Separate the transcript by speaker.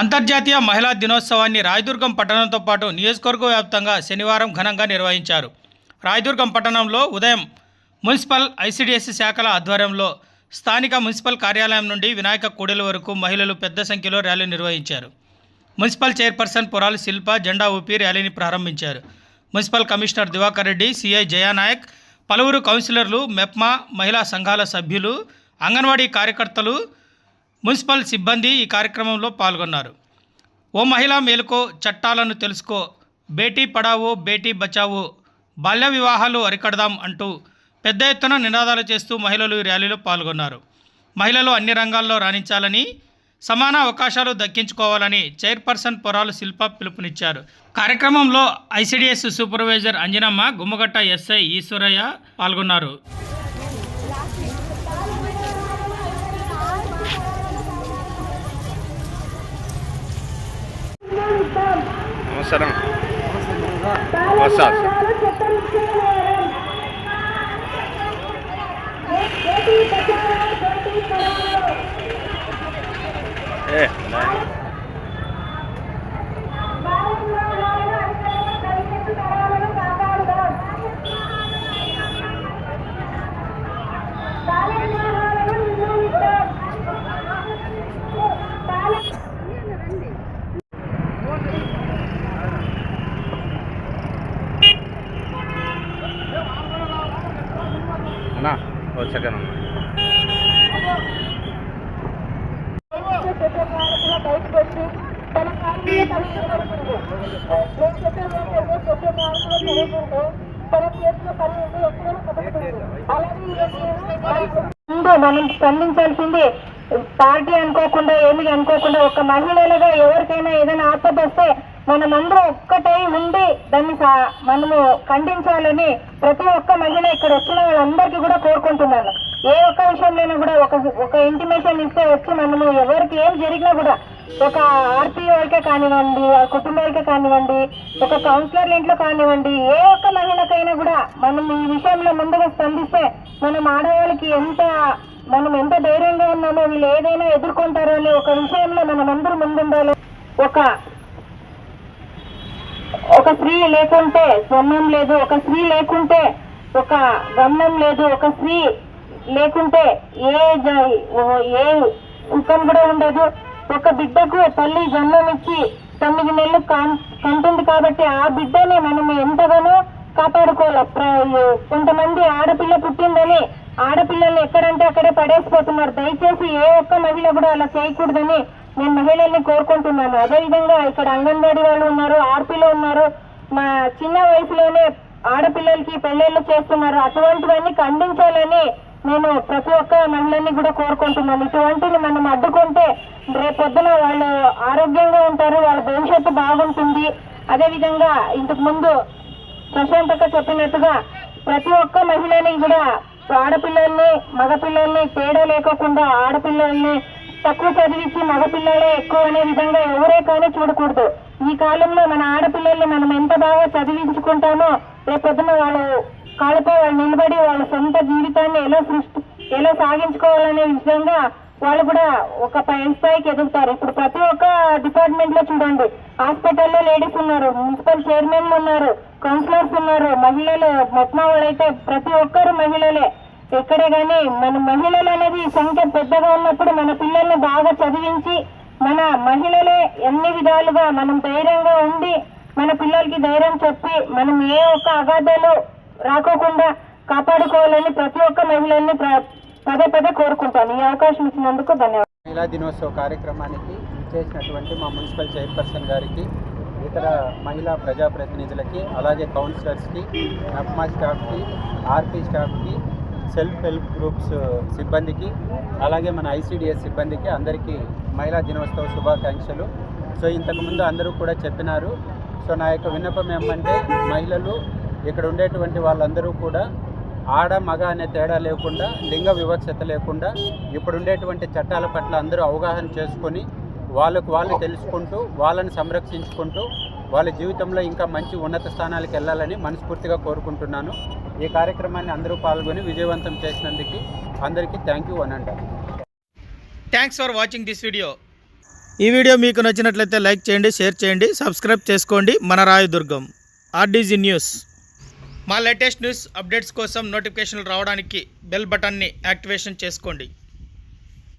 Speaker 1: అంతర్జాతీయ మహిళా దినోత్సవాన్ని రాయదుర్గం పట్టణంతో పాటు నియోజకవర్గ వ్యాప్తంగా శనివారం ఘనంగా నిర్వహించారు. రాయదుర్గం పట్టణంలో ఉదయం మున్సిపల్ ఐసిడిఎస్ శాఖల ఆధ్వర్యంలో స్థానిక మున్సిపల్ కార్యాలయం నుండి వినాయక కూడలి వరకు మహిళలు పెద్ద సంఖ్యలో ర్యాలీ నిర్వహించారు. మున్సిపల్ చైర్పర్సన్ పురాలు శిల్ప జెండా ఊపి ర్యాలీని ప్రారంభించారు. Municipal commissioner Divakar Reddy CI Jayanayak పలువురు కౌన్సిలర్లు మెప్మా మహిళా సంఘాల సభ్యులు అంగన్వాడీ కార్యకర్తలు మున్సిపల్ సిబ్బంది ఈ కార్యక్రమంలో పాల్గొన్నారు. ఓ మహిళా మేలుకో చట్టాలను తెలుసుకో బేటీ పడావో బేటీ బచావో బాల్య వివాహాలు అరికడదాం అంటూ పెద్ద ఎత్తున నినాదాలు చేస్తూ మహిళలు ఈ ర్యాలీలో పాల్గొన్నారు. మహిళలు అన్ని రంగాల్లో రాణించాలని సమాన అవకాశాలు దక్కించుకోవాలని చైర్పర్సన్ పొరాలు శిల్ప పిలుపునిచ్చారు. కార్యక్రమంలో ICDS supervisor Anjanamma Gummagatta SI Eshwaraiah పాల్గొన్నారు.
Speaker 2: నమస్కారం వస్తా ఏ అన్నా? ఒక సెకండ్ అన్నా.
Speaker 3: ముందు మనం స్పందించాల్సింది పార్టీ అనుకోకుండా ఏమి అనుకోకుండా ఒక మహిళలుగా ఎవరికైనా ఏదైనా ఆపద వస్తే మనమందరం ఒక్కటై ఉండి దాన్ని మనము ఖండించాలని ప్రతి ఒక్క మహిళ ఇక్కడ వచ్చిన వాళ్ళందరికీ కూడా కోరుకుంటున్నాను. ఏ ఒక్క విషయంలోనూ కూడా ఒక ఒక ఇంటిమేషన్ ఇస్తే వచ్చి మనము ఎవరికి ఏం జరిగినా కూడా ఒక ఆర్పీ కానివ్వండి ఆ కుటుంబాలకే కానివ్వండి ఒక కౌన్సిలర్ ఇంట్లో కానివ్వండి ఏ ఒక్క మహిళకైనా కూడా మనం ఈ విషయంలో ముందుగా స్పందిస్తే మనం ఆడవాళ్ళకి ఎంత మనం ఎంత ధైర్యంగా ఉన్నామో వీళ్ళు ఏదైనా ఎదుర్కొంటారో అని ఒక విషయంలో మనం అందరూ ముందుండాలి. ఒక ఒక స్త్రీ లేకుంటే స్వర్ణం లేదు ఒక స్త్రీ లేకుంటే ఒక గమనం లేదు ఒక స్త్రీ లేకుంటే ఏ జ- ఏ సుఖం కూడా ఉండదు. ఒక బిడ్డకు తల్లి జన్మనిచ్చి తొమ్మిది నెలలు కంటుంది కాబట్టి ఆ బిడ్డని మనం ఎంతగానో కాపాడుకోవాలి. ప్ర- కొంతమంది ఆడపిల్ల పుట్టిందని ఆడపిల్లల్ని ఎక్కడంటే అక్కడే పడేసిపోతున్నారు. దయచేసి ఏ ఒక్క మహిళ కూడా అలా చేయకూడదని నేను మహిళల్ని కోరుకుంటున్నాను. అదేవిధంగా ఇక్కడ అంగన్వాడీ వాళ్ళు ఉన్నారు ఆర్పీలో ఉన్నారు. మా చిన్న వయసులోనే ఆడపిల్లలకి పెళ్ళిళ్ళు చేస్తున్నారు. అటువంటివన్నీ ఖండించాలని నేను ప్రతి ఒక్క మహిళని కూడా కోరుకుంటున్నాను. ఇటువంటివి మనం అడ్డుకుంటే రేపొద్దున వాళ్ళు ఆరోగ్యంగా ఉంటారు వాళ్ళ భవిష్యత్తు బాగుంటుంది. అదేవిధంగా ఇంతకు ముందు ప్రశాంతక చెప్పినట్టుగా ప్రతి ఒక్క మహిళని కూడా ఆడపిల్లల్ని మగపిల్లల్ని తేడా లేకోకుండా ఆడపిల్లల్ని తక్కువ చదివించి మగపిల్లలే ఎక్కువ అనే విధంగా ఎవరే కానీ చూడకూడదు. ఈ కాలంలో మన ఆడపిల్లల్ని మనం ఎంత బాగా చదివించుకుంటామో రేపొద్దున వాళ్ళు కాళ్ళతో వాళ్ళు నిలబడి వాళ్ళ సొంత జీవితాన్ని ఎలా సృష్టి ఎలా సాగించుకోవాలనే విధంగా వాళ్ళు కూడా ఒక పై స్థాయికి ఎదుగుతారు. ఇప్పుడు ప్రతి ఒక్క డిపార్ట్మెంట్లో చూడండి. హాస్పిటల్లో లేడీస్ ఉన్నారు మున్సిపల్ చైర్మన్ ఉన్నారు కౌన్సిలర్స్ ఉన్నారు మహిళలు మొత్తం వాళ్ళైతే ప్రతి ఒక్కరు మహిళలే. ఎక్కడే కానీ మన మహిళలు అనేది సంఖ్య పెద్దగా ఉన్నప్పుడు మన పిల్లల్ని బాగా చదివించి మన మహిళలే ఎన్ని విధాలుగా మనం ధైర్యంగా ఉండి మన పిల్లలకి ధైర్యం చెప్పి మనం ఏ ఒక్క అగాధాలు రాకోకుండా కాపాడుకోవాలని ప్రతి ఒక్క మహిళల్ని ప్ర- పదే పదే కోరుకుంటాను. ఈ అవకాశం ఇచ్చినందుకు ధన్యవాదాలు.
Speaker 4: మహిళా దినోత్సవ కార్యక్రమానికి చేసినటువంటి మా మున్సిపల్ చైర్పర్సన్ గారికి ఇతర మహిళా ప్రజాప్రతినిధులకి అలాగే కౌన్సిలర్స్కి నఫ్మా స్టాఫ్కి ఆర్పీ స్టాఫ్కి సెల్ఫ్ హెల్ప్ గ్రూప్స్ సిబ్బందికి అలాగే మన ఐసీడిఎస్ సిబ్బందికి అందరికీ మహిళా దినోత్సవ శుభాకాంక్షలు. సో ఇంతకుముందు అందరూ కూడా చెప్పినారు. సో నా యొక్క విన్నపం ఏమంటే మహిళలు ఇక్కడ ఉండేటువంటి వాళ్ళందరూ కూడా ఆడ మగ అనే తేడా లేకుండా లింగ వివక్షత లేకుండా ఇప్పుడు ఉండేటువంటి చట్టాల పట్ల అందరూ అవగాహన చేసుకొని వాళ్ళకు వాళ్ళు తెలుసుకుంటూ వాళ్ళని సంరక్షించుకుంటూ వాళ్ళ జీవితంలో ఇంకా మంచి ఉన్నత స్థానాలకు వెళ్ళాలని మనస్ఫూర్తిగా కోరుకుంటున్నాను. ఈ కార్యక్రమాన్ని అందరూ పాల్గొని విజయవంతం చేసినందుకు అందరికీ థ్యాంక్ యూ అనండి
Speaker 1: thanks for watching this video ఈ వీడియో మీకు నచ్చినట్లయితే లైక్ చేయండి షేర్ చేయండి సబ్స్క్రైబ్ చేసుకోండి. మన రాయదుర్గం ఆర్డీజీ న్యూస్ మా లేటెస్ట్ న్యూస్ అప్డేట్స్ కోసం నోటిఫికేషన్లు రావడానికి బెల్ బటన్ని యాక్టివేషన్ చేసుకోండి.